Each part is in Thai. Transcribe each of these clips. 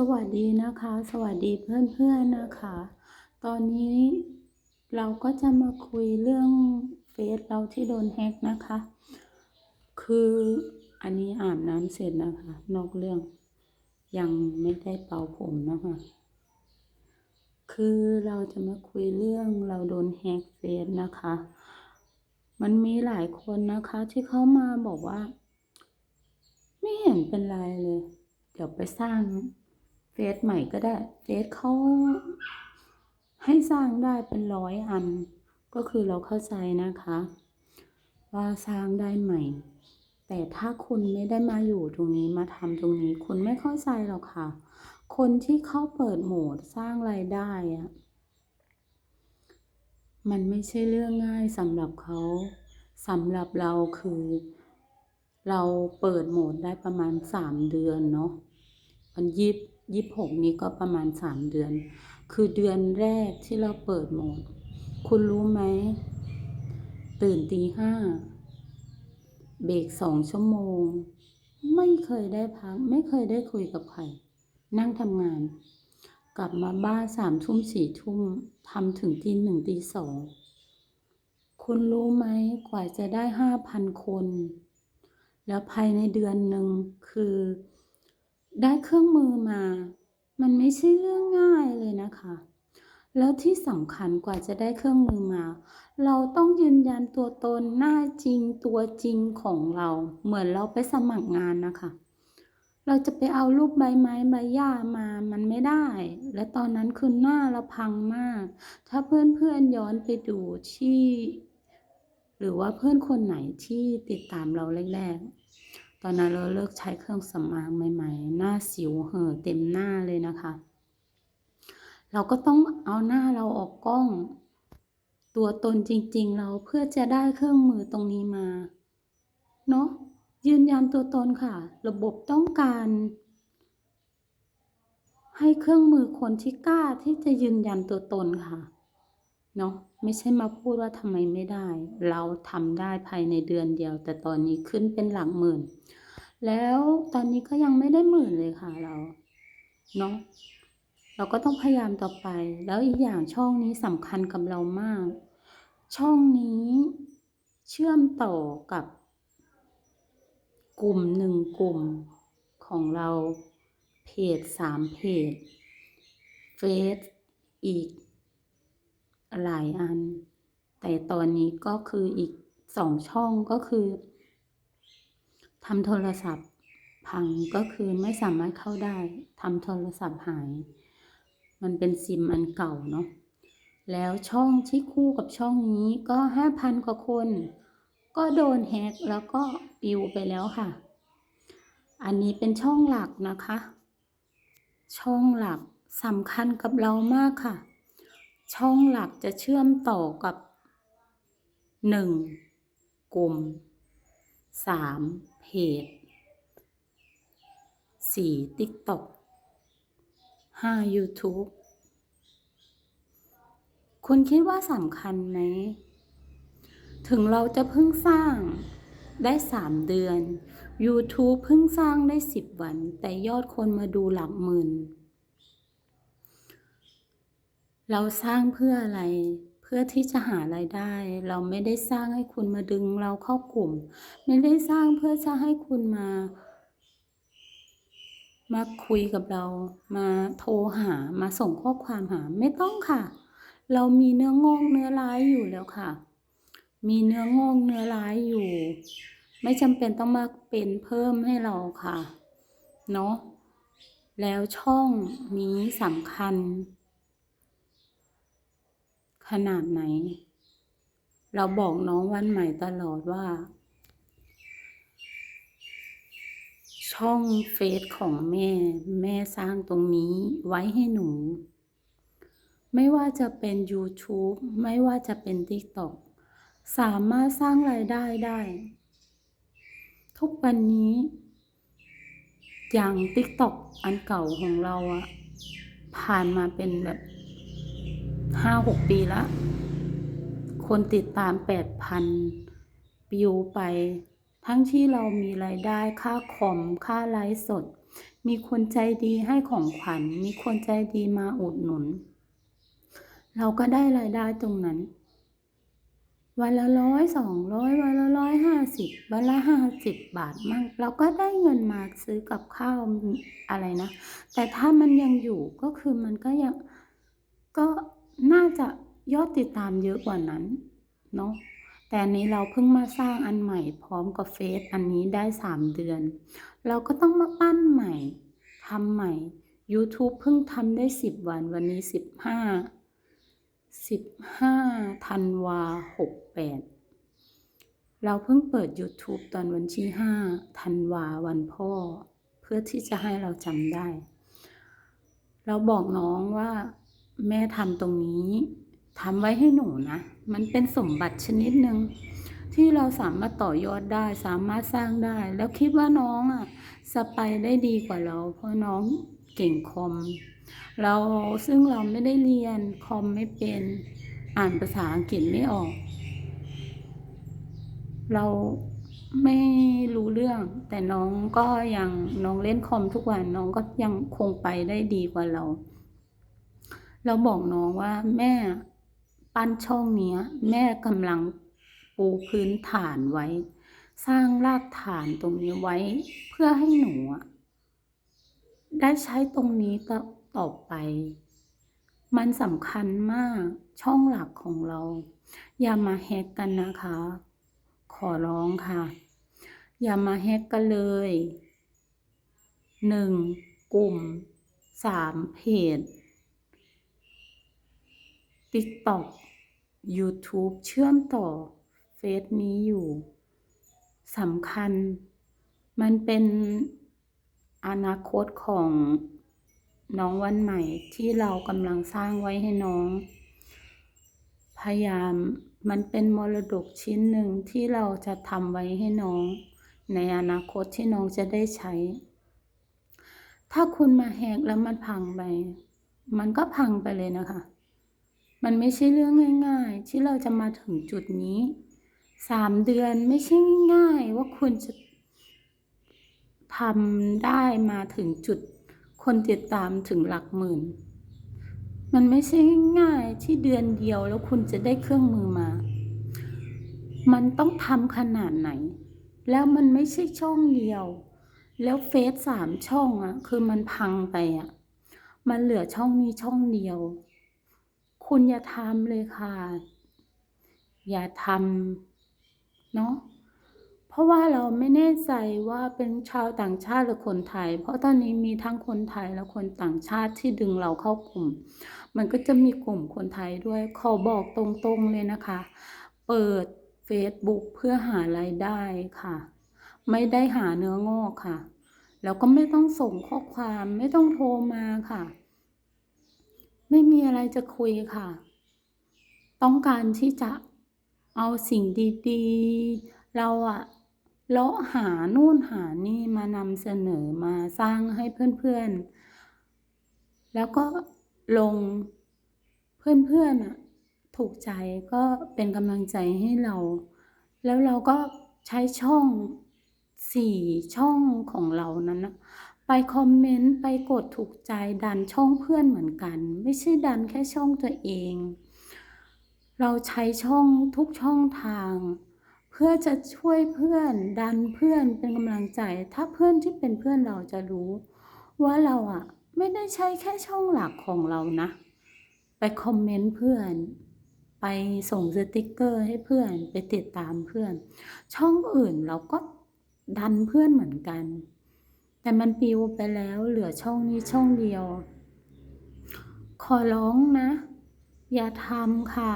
สวัสดีนะคะ สวัสดีเพื่อนๆนะคะ ตอนนี้เราก็จะมาคุยเรื่องเฟซเราที่โดนแฮกนะคะ คืออันนี้อาบน้ำเสร็จนะคะ นอกเรื่องยังไม่ได้เป่าผมนะคะ คือเราจะมาคุยเรื่องเราโดนแฮกเฟซนะคะ มันมีหลายคนนะคะที่เขามาบอกว่า ไม่เห็นเป็นไรเลยเดี๋ยวไปสร้าง เฟซใหม่ก็ได้เฟซเขาให้สร้างได้เป็นร้อยอัน ก็คือเราเข้าใจนะคะ ว่าสร้างได้ใหม่ แต่ถ้าคุณไม่ได้มาอยู่ตรงนี้มาทำตรงนี้ คุณไม่เข้าใจหรอกค่ะ คนที่เขาเปิดโหมดสร้างรายได้อะมันไม่ใช่เรื่องง่ายสำหรับเขาสำหรับเราคือ เราเปิดโหมดได้ประมาณสามเดือนเนาะวันยี่ ยี่สิบหกนี้ก็ประมาณสามเดือน คือเดือนแรกที่เราเปิดโหมด คุณรู้ไหม ตื่นตีห้า เบรกสองชั่วโมง ไม่เคยได้พัก ไม่เคยได้คุยกับใคร นั่งทำงาน กลับมาบ้านสามทุ่มสี่ทุ่มทำถึงตีหนึ่งตีสอง คุณรู้ไหม กว่าจะได้ห้าพันคน แล้วภายในเดือนหนึ่งคือ ได้เครื่องมือมา มันไม่ใช่เรื่องง่ายเลยนะคะ แล้วที่สำคัญกว่าจะได้เครื่องมือมา เราต้องยืนยันตัวตนหน้าจริงตัวจริงของเรา เหมือนเราไปสมัครงานนะคะ เราจะไปเอารูปใบไม้ใบหญ้ามา มันไม่ได้ และตอนนั้นคือหน้าเราพังมาก ถ้าเพื่อนๆย้อนไปดูที่ หรือว่าเพื่อนคนไหนที่ติดตามเราแรกๆ ตอนนั้นเราเลิกใช้เครื่องสำอางใหม่ ๆ หน้าสิวเห่อเต็มหน้าเลยนะคะ เราก็ต้องเอาหน้าเราออกกล้อง ตัวตนจริง ๆ เราเพื่อจะได้เครื่องมือตรงนี้มาเนาะยืนยันตัวตนค่ะ ระบบต้องการ ให้เครื่องมือคนที่กล้าที่จะยืนยันตัวตนค่ะ เนาะไม่ใช่มาพูดว่าทำไมไม่ได้ เราทำได้ภายในเดือนเดียว แต่ตอนนี้ขึ้นเป็นหลักหมื่น แล้วตอนนี้ก็ยังไม่ได้หมื่นเลยค่ะเราเนาะเราก็ต้องพยายามต่อไป แล้วอีกอย่างช่องนี้สำคัญกับเรามาก ช่องนี้เชื่อมต่อกับ กลุ่มหนึ่งกลุ่มของเราเพจสามเพจเฟซอีก หลายอัน แต่ตอนนี้ก็คืออีกสองช่องก็คือทำโทรศัพท์พังก็คือไม่สามารถเข้าได้ทำโทรศัพท์หาย มันเป็นซิมอันเก่าเนาะแล้วช่องที่คู่กับช่องนี้ก็ห้าพันกว่าคน ก็โดนแฮกแล้วก็ปิวไปแล้วค่ะ อันนี้เป็นช่องหลักนะคะ ช่องหลักสำคัญกับเรามากค่ะ ช่องหลักจะเชื่อมต่อกับหนึ่งกลุ่มสามเพจสี่ติ๊กต็อกห้า YouTube คุณคิดว่าสำคัญไหม ถึงเราจะเพิ่งสร้างได้สามเดือน YouTube เพิ่งสร้างได้สิบวัน แต่ยอดคนมาดูหลักหมื่น เราสร้างเพื่ออะไร เพื่อที่จะหารายได้ เราไม่ได้สร้างให้คุณมาดึงเราเข้ากลุ่ม ไม่ได้สร้างเพื่อจะให้คุณมา มาคุยกับเรา มาโทรหา มาส่งข้อความหา ไม่ต้องค่ะ เรามีเนื้องอกเนื้อร้ายอยู่แล้วค่ะ มีเนื้องอกเนื้อร้ายอยู่ ไม่จำเป็นต้องมาเป็นเพิ่มให้เราค่ะ เนาะ แล้วช่องนี้สำคัญ ขนาดไหน เราบอกน้องวันใหม่ตลอดว่า ช่องเฟซของแม่ แม่สร้างตรงนี้ไว้ให้หนู ไม่ว่าจะเป็น YouTube ไม่ว่าจะเป็น TikTok สามารถสร้างรายได้ได้ ทุกวันนี้ อย่าง TikTok อันเก่าของเราอะผ่านมาเป็นแบบ ห้าหกปีละ คนติดตามแปดพันปิวไป ทั้งที่เรามีรายได้ค่าคอมค่าไลฟ์สด มีคนใจดีให้ของขวัญ มีคนใจดีมาอุดหนุน เราก็ได้รายได้ตรงนั้น วันละร้อยสองร้อยวันละร้อยห้าสิบวันละห้าสิบบาทมั่งเราก็ได้เงินมาซื้อกับข้าวอะไรนะ แต่ถ้ามันยังอยู่ก็คือมันก็ยังก็ น่าจะยอดติดตามเยอะกว่านั้นเนาะแต่อันนี้เราเพิ่งมาสร้างอันใหม่พร้อมกับเฟซอันนี้ได้สามเดือน เราก็ต้องมาปั้นใหม่ทำใหม่ YouTube เพิ่งทำได้สิบวันวันนี้สิบห้าสิบห้าธันวาหกแปดเราเพิ่งเปิด YouTube ตอนวันที่ห้าธันวาวันพ่อ เพื่อที่จะให้เราจำได้ เราบอกน้องว่า แม่ทำตรงนี้ทำไว้ให้หนูนะ มันเป็นสมบัติชนิดหนึ่งที่เราสามารถต่อยอดได้สามารถสร้างได้ แล้วคิดว่าน้องอะสไปได้ดีกว่าเรา เพราะน้องเก่งคอม เราซึ่งเราไม่ได้เรียนคอมไม่เป็นอ่านภาษาอังกฤษไม่ออก เราไม่รู้เรื่อง แต่น้องก็ยังน้องเล่นคอมทุกวันน้องก็ยังคงไปได้ดีกว่าเรา เราบอกน้องว่าแม่ปั้นช่องเนี้ย แม่กำลังปูพื้นฐานไว้ สร้างรากฐานตรงนี้ไว้เพื่อให้หนูได้ใช้ตรงนี้ต่อต่อไป มันสำคัญมากช่องหลักของเรา อย่ามาแฮกกันนะคะ ขอร้องค่ะ อย่ามาแฮกกันเลยหนึ่งกลุ่มสามเพจ TikTok YouTube เชื่อมต่อเฟซนี้อยู่สำคัญ มันเป็นอนาคตของน้องวันใหม่ที่เรากำลังสร้างไว้ให้น้อง พยายามมันเป็นมรดกชิ้นหนึ่งที่เราจะทำไว้ให้น้อง ในอนาคตที่น้องจะได้ใช้ ถ้าคุณมาแหกแล้วมันพังไป มันก็พังไปเลยนะคะ มันไม่ใช่เรื่องง่ายๆ ที่เราจะมาถึงจุดนี้สามเดือนไม่ใช่ง่ายๆว่าคุณจะทำได้มาถึงจุด คนติดตามถึงหลักหมื่น มันไม่ใช่ง่ายๆที่เดือนเดียวแล้วคุณจะได้เครื่องมือมา มันต้องทำขนาดไหน แล้วมันไม่ใช่ช่องเดียว แล้วเฟซสามช่องอะคือมันพังไปอะมันเหลือช่องนี้ช่องเดียว คุณอย่าทำเลยค่ะ อย่าทำเนาะเพราะว่าเราไม่แน่ใจว่าเป็นชาวต่างชาติหรือคนไทย เพราะตอนนี้มีทั้งคนไทยและคนต่างชาติที่ดึงเราเข้ากลุ่ม มันก็จะมีกลุ่มคนไทยด้วยขอบอกตรงๆเลยนะคะ เปิด Facebook เพื่อหารายได้ค่ะ ไม่ได้หาเนื้องอกค่ะ แล้วก็ไม่ต้องส่งข้อความไม่ต้องโทรมาค่ะ ไม่มีอะไรจะคุยค่ะ ต้องการที่จะเอาสิ่งดีๆ เราอะเลาะหานู่นหานี่มานำเสนอมาสร้างให้เพื่อนๆ แล้วก็ลงเพื่อนๆอะถูกใจก็เป็นกำลังใจให้เรา แล้วเราก็ใช้ช่องสี่ช่องของเรานั้นนะ ไปคอมเมนต์ไปกดถูกใจดันช่องเพื่อนเหมือนกัน ไม่ใช่ดันแค่ช่องตัวเอง เราใช้ช่องทุกช่องทาง เพื่อจะช่วยเพื่อนดันเพื่อนเป็นกำลังใจ ถ้าเพื่อนที่เป็นเพื่อนเราจะรู้ ว่าเราอะไม่ได้ใช้แค่ช่องหลักของเรานะ ไปคอมเมนต์เพื่อนไปส่งสติกเกอร์ให้เพื่อนไปติดตามเพื่อน ช่องอื่นเราก็ดันเพื่อนเหมือนกัน แต่มันปิวไปแล้วเหลือช่องนี้ช่องเดียว ขอร้องนะ อย่าทำค่ะ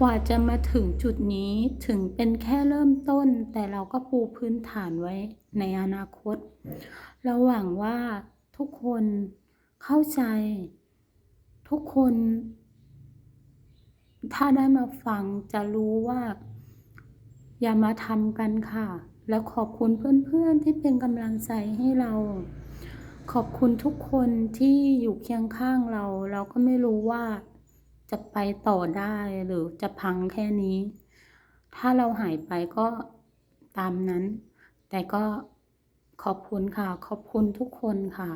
กว่าจะมาถึงจุดนี้ถึงเป็นแค่เริ่มต้น แต่เราก็ปูพื้นฐานไว้ในอนาคต เราหวังว่าทุกคนเข้าใจ ทุกคน ถ้าได้มาฟังจะรู้ว่า อย่ามาทำกันค่ะ แล้วขอบคุณเพื่อนๆที่เป็นกำลังใจให้เรา ขอบคุณทุกคนที่อยู่เคียงข้างเรา เราก็ไม่รู้ว่าจะไปต่อได้หรือจะพังแค่นี้ ถ้าเราหายไปก็ตามนั้น แต่ก็ขอบคุณค่ะ ขอบคุณทุกคนค่ะ